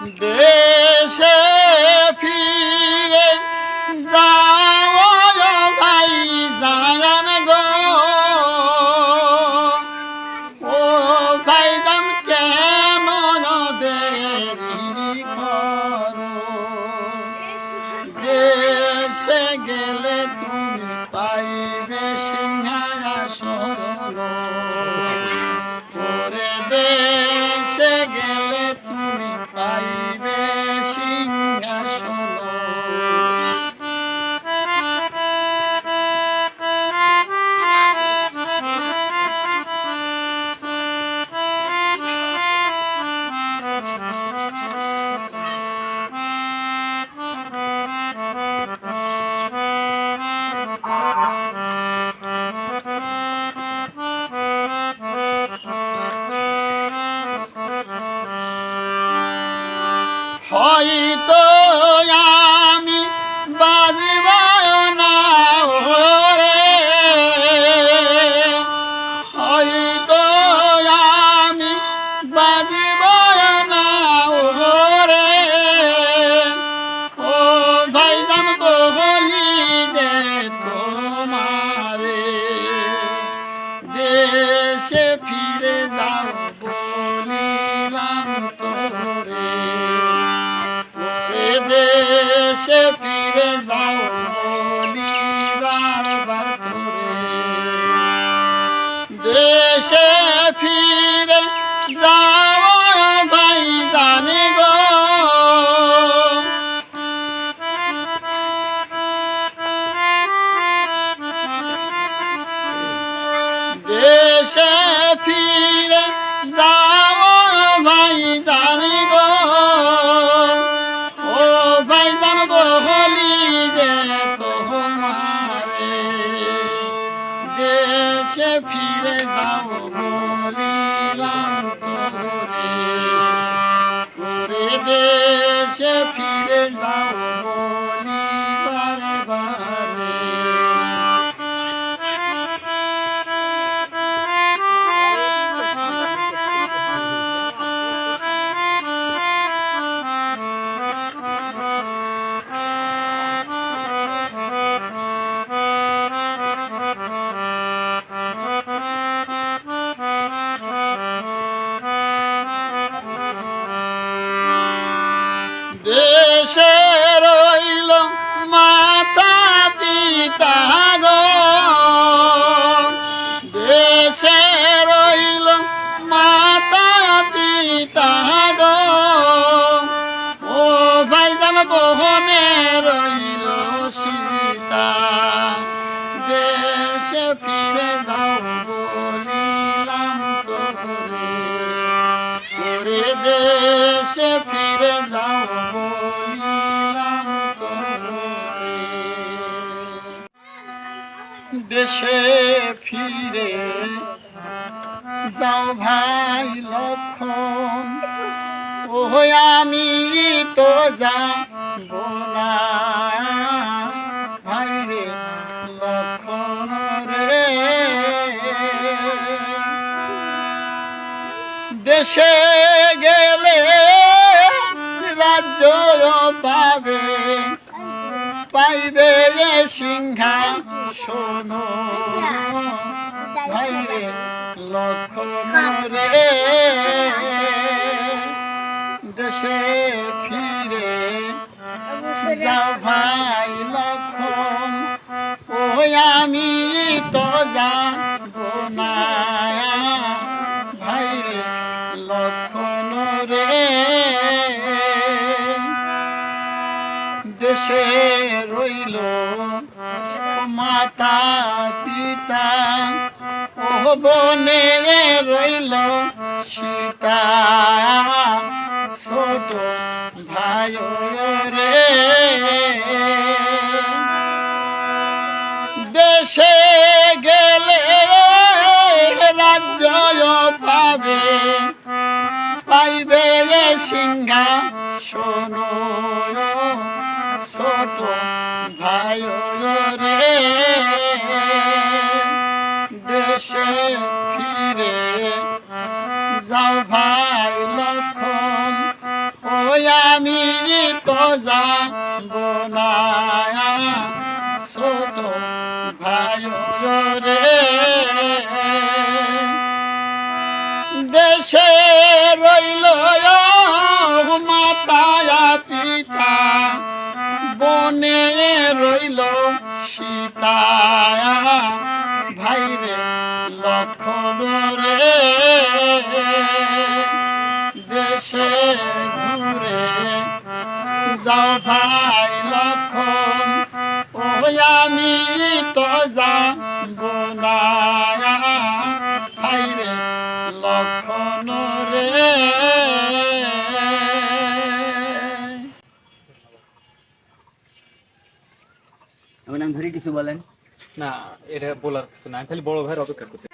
দেশে ফিরে যাও ভাই, জানান গো। ও ভাইজান কেন দেরি করো? দেশে গেলে তুমি পাইবে হয়তো আমি বাজিব দেশে ফিরে যাও বলিবার বার তোরে দেশে ফিরে যাও ভাই জানি গো। দেশে ফিরে দেশে ফিরে যাও বলিলাম তোরে। দেশে ফিরে যাও সীতা, দেশে ফিরে যাও বলিলাম তোরে। ওরে দেশে ফিরে যাও বলিলাম তোরে। দেশে ফিরে যাও ভাই লক্ষণ ও আমি তো যাব না। দেশে গেলে রাজ্য পাবে। পাইবে রে সিংহা, শোনো। ভাই রে লক্ষণ রে। দেশে ফিরে যাও ভাই লক্ষণ ওই আমি তো যাব দেশে রইল মাতা পিতা ও বনে রইল সীতা। ছোট ভাই রে দেশে সিংহা, শোনো ছোট ভাই রে। দেশে ফিরে যাও ভাই লক্ষণ ওই তো যাব না। ছোট ভাই রে। দেশে রইল মাতায়া পিতা, বনে রইল সীতা ভাইরে লক্ষণ রে দেশে ঘুরে যাও ভাই লক্ষণ ওই আমি তো যাব না। আমার নাম ধরে কিছু বলেন। না, এটা বলার কিছু না আমি খালি বড় ভাইয়ের অপেক্ষা করতে